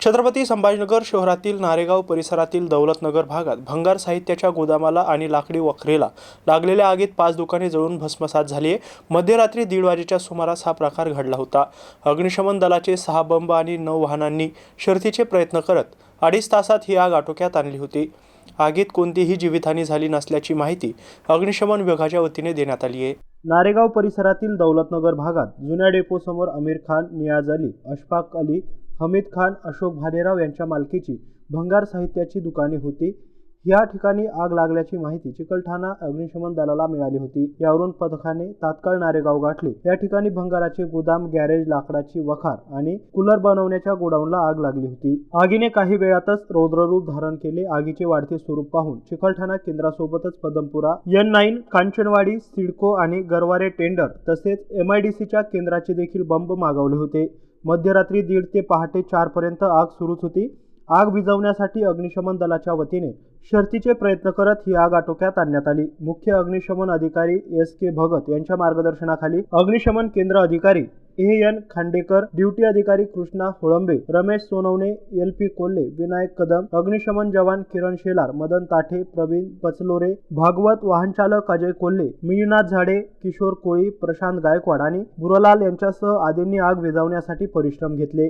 छत्रपती संभाजीनगर शहरातील नारेगाव परिसरातील दौलतनगर भागात भंगार साहित्याच्या गोदामाला आणि लाकडी वखरेला लागलेल्या आगीत पाच दुकाने जळून भस्मसात झाली आहे. मध्यरात्री दीड वाजेच्या सुमारास हा प्रकार घडला होता. अग्निशमन दलाचे सहा बंब आणि नऊ वाहनांनी शर्थीचे प्रयत्न करत अडीच तासात ही आग आटोक्यात आणली होती. आगीत कोणतीही जीवितहानी झाली नसल्याची माहिती अग्निशमन विभागाच्या वतीने देण्यात आली आहे. नारेगाव परिसरातील दौलतनगर भागात जुन्या डेपोसमोर आमिर खान नियाज अली अशफाक अली हमीद खान अशोक भालेराव यांच्या मालकीची भंगार साहित्याची दुकाने होती. या ठिकाणी आग लागल्याची माहिती चिकलठाणा अग्निशमन दलाला मिळाली होती. यावरून पथकाने तात्काळ नारेगाव गाठले. या ठिकाणी भंगाराचे गोदाम गॅरेज लाकडाची वखार आणि कूलर बनवण्याच्या गोडाऊनला आग लागली होती. आगीने काही वेळातच रौद्ररूप धारण केले. आगीचे वाढते स्वरूप पाहून चिकलठाणा केंद्रासोबतच पदमपुरा एन नाईन कांचनवाडी सिडको आणि गरवारे टेंडर तसेच एमआयडीसीच्या केंद्राचे देखील बंब मागवले होते. मध्यरात्री दीड ते पहाटे चारपर्यंत आग सुरूच होती. आग विझवण्यासाठी अग्निशमन दलाच्या वतीने शर्थीचे प्रयत्न करत ही आग आटोक्यात आणण्यात आली. मुख्य अग्निशमन अधिकारी एस के भगत यांच्या मार्गदर्शनाखाली अग्निशमन केंद्र अधिकारी ए एन खांडेकर ड्युटी अधिकारी कृष्णा होळंबे रमेश सोनवणे एल पी कोल्हे विनायक कदम अग्निशमन जवान किरण शेलार मदन ताठे प्रवीण पचलोरे भागवत वाहनचालक अजय कोल्हे मिनीनाथ झाडे किशोर कोळी प्रशांत गायकवाड आणि बुरलाल यांच्यासह आदींनी आग विझवण्यासाठी परिश्रम घेतले.